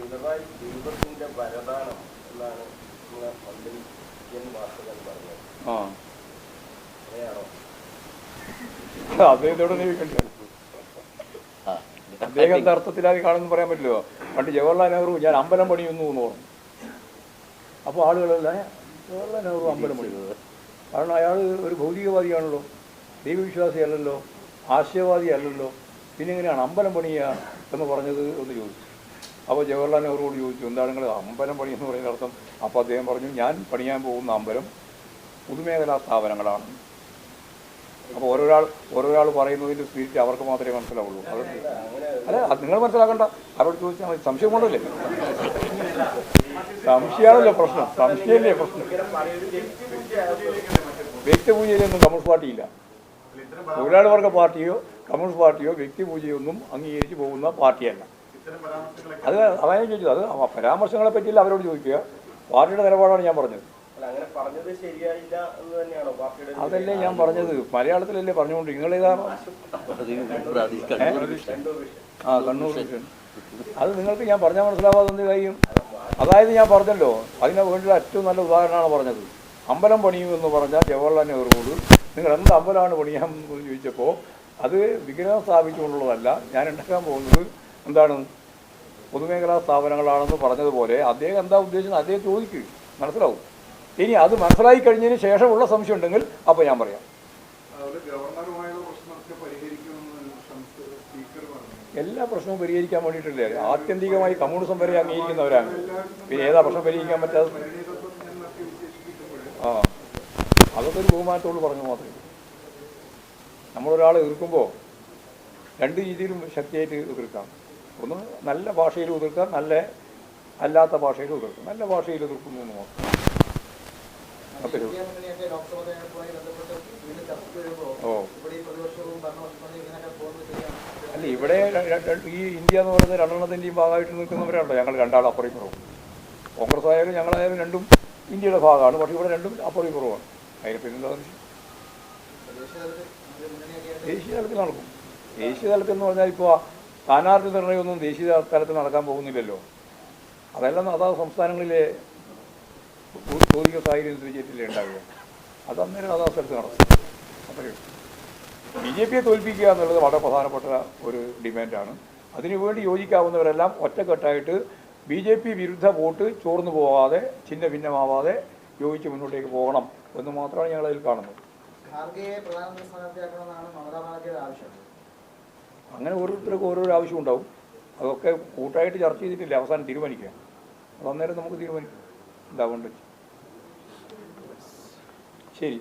പിണറായി ദൈവത്തിന്റെ വരദാനം എന്നാണ് നിങ്ങളെ മന്ത്രി എൻ വാസകൻ പറഞ്ഞത്. ആ. അങ്ങനെയാണോ? അദ്ദേഹത്തോട് ചോദിക്കണ്ട അദ്ദേഹം എന്താ അർത്ഥത്തിലായി കാണുമെന്ന് പറയാൻ പറ്റില്ലോ പണ്ട് ജവഹർലാൽ നെഹ്റു ഞാൻ അമ്പലം പണിയുന്നു എന്ന് പറഞ്ഞു. അപ്പോൾ ആളുകളല്ലേ "ഏ, ജവഹർലാൽ നെഹ്റു അമ്പലം പണിയുന്നത് കാരണം അയാൾ ഒരു ഭൗതികവാദിയാണല്ലോ. ദൈവവിശ്വാസിയല്ലല്ലോ. ആശയവാദി അല്ലല്ലോ പിന്നെ എങ്ങനെയാണ് അമ്പലം പണിയുക എന്ന് പറഞ്ഞത് എന്ന് ചോദിച്ചു. അപ്പോൾ ജവഹർലാൽ നെഹ്റുവോട് ചോദിച്ചു എന്താണ് നിങ്ങൾ അമ്പലം പണി എന്ന് പറയുന്ന അർത്ഥം? അപ്പോൾ അദ്ദേഹം പറഞ്ഞു ഞാൻ പണിയാൻ പോകുന്ന അമ്പലം പൊതുമേഖലാ സ്ഥാപനങ്ങളാണ്. അപ്പോൾ ഓരോരാൾ ഓരോരാൾ പറയുന്നതിന്റെ സ്പിരിറ്റ് അവർക്ക് മാത്രമേ മനസ്സിലാവുള്ളൂ. അത് അല്ല നിങ്ങൾ മനസ്സിലാക്കണ്ട. അവരോട് ചോദിച്ചാൽ മതി. സംശയം കൊണ്ടല്ലേ? സംശയമാണല്ലോ പ്രശ്നം. സംശയമല്ലേ പ്രശ്നം. വ്യക്തിപൂജയിലൊന്നും കമ്മ്യൂണിസ്റ്റ് പാർട്ടിയില്ല. തൊഴിലാളി വർഗ പാർട്ടിയോ കമ്മ്യൂണിസ്റ്റ് പാർട്ടിയോ വ്യക്തിപൂജയൊന്നും അംഗീകരിച്ച് പോകുന്ന പാർട്ടിയല്ല. അത് അതാണ് ചോദിച്ചു അത് പരാമർശങ്ങളെ പറ്റിയില്ല അവരോട് ചോദിക്കുക. പാർട്ടിയുടെ നിലപാടാണ് ഞാൻ പറഞ്ഞത്. അല്ല അങ്ങനെ പറഞ്ഞത് ശരിയായില്ല എന്ന് തന്നെയാണോ പാർട്ടിയുടെ ഒരു അതല്ലേ ഞാൻ പറഞ്ഞത്. മലയാളത്തിലല്ലേ പറഞ്ഞുകൊണ്ട് വിഷയം ആ കണ്ണൂർ. അത് നിങ്ങൾക്ക് ഞാൻ പറഞ്ഞാൽ മനസ്സിലാവാതെ കാര്യം? അതായത് ഞാൻ പറഞ്ഞല്ലോ അതിനെ വേണ്ടിയുള്ള ഏറ്റവും നല്ല ഉദാഹരണമാണ് പറഞ്ഞത്. അമ്പലം പണിയും എന്ന് പറഞ്ഞാൽ ജവഹർലാൽ നെഹ്റുവോട് നിങ്ങൾ എന്ത് അമ്പലമാണ് പണിയാൻ എന്ന് ചോദിച്ചപ്പോൾ അത് വിഗ്രഹം സ്ഥാപിച്ചുകൊണ്ടുള്ളതല്ല. ഞാൻ ഉണ്ടാക്കാൻ പോകുന്നത് എന്താണ്? പൊതുമേഖലാ സ്ഥാപനങ്ങളാണെന്ന് പറഞ്ഞതുപോലെ അദ്ദേഹം എന്താ ഉദ്ദേശിച്ചത്? അദ്ദേഹം ചോദിക്കും. മനസ്സിലാവും? ഇനി അത് മനസ്സിലായി കഴിഞ്ഞതിന് ശേഷമുള്ള സംശയം ഉണ്ടെങ്കിൽ അപ്പോൾ ഞാൻ പറയാം. എല്ലാ പ്രശ്നവും പരിഹരിക്കാൻ വേണ്ടിയിട്ടില്ലേ? ആത്യന്തികമായി കമ്മ്യൂണിസം വരെ അംഗീകരിക്കുന്നവരാണ്. പിന്നെ ഏതാ പ്രശ്നം പരിഹരിക്കാൻ പറ്റാതെ ആ. അതൊക്കെ ഒരു ബഹുമാനത്തോട് പറഞ്ഞു മാത്രമേ. നമ്മളൊരാളെ എതിർക്കുമ്പോൾ രണ്ട് രീതിയിലും ശക്തിയായിട്ട് എതിർക്കാം. ഒന്ന് നല്ല ഭാഷയിൽ ഉതിർക്കുക നല്ല അല്ലാത്ത ഭാഷയിൽ ഉതിർക്കുക നല്ല ഭാഷയിൽ എതിർക്കുന്നു എന്ന് ഓ. അല്ല ഇവിടെ ഈ ഇന്ത്യ എന്ന് പറയുന്നത് രണ്ടെണ്ണത്തിന്റെയും ഭാഗമായിട്ട് നിൽക്കുന്നവരാണല്ലോ ഞങ്ങൾ രണ്ടാൾ അപ്പുറം കുറവും കോൺഗ്രസ് ആയാലും ഞങ്ങളായാലും രണ്ടും ഇന്ത്യയുടെ ഭാഗമാണ്. പക്ഷേ ഇവിടെ രണ്ടും അപ്പുറം കുറവാണ് അതിന് പിന്നെന്താ ദേശീയ തലത്തിൽ നടക്കും. ദേശീയ തലത്തിൽ എന്ന് പറഞ്ഞാൽ ഇപ്പോൾ സ്ഥാനാർത്ഥി നിർണയമൊന്നും ദേശീയ തലത്തിൽ നടക്കാൻ പോകുന്നില്ലല്ലോ. അതെല്ലാം അതാത് സംസ്ഥാനങ്ങളിലെ ഭൗതിക സാഹചര്യം വിജയത്തിലേ ഉണ്ടാവുക. അത് അന്നേരം അതാ സ്ഥലത്ത് നടക്കും. അത്രയും ബി ജെ പിയെ തോൽപ്പിക്കുക എന്നുള്ളത് വളരെ പ്രധാനപ്പെട്ട ഒരു ഡിമാൻഡാണ്. അതിനുവേണ്ടി യോജിക്കാവുന്നവരെല്ലാം ഒറ്റക്കെട്ടായിട്ട് ബി ജെ പി വിരുദ്ധ വോട്ട് ചോർന്നു പോകാതെ ചിഹ്ന ഭിന്നമാവാതെ യോജിച്ച് മുന്നോട്ടേക്ക് പോകണം എന്ന് മാത്രമാണ് ഞങ്ങളതിൽ കാണുന്നത്. ഖാർഗെയെ പ്രധാനമന്ത്രി സ്ഥാനാർത്ഥിയാക്കണമെന്നാണ് മമതാ ബാനർജിയുടെ ആവശ്യം. അങ്ങനെ ഓരോരുത്തർക്കും ഓരോരോ ആവശ്യം ഉണ്ടാവും അതൊക്കെ കൂട്ടായിട്ട് ചർച്ച ചെയ്തിട്ടില്ല. അവസാനം തീരുമാനിക്കുക അത് അന്നേരം നമുക്ക് തീരുമാനിക്കാം. എന്താ ശരി.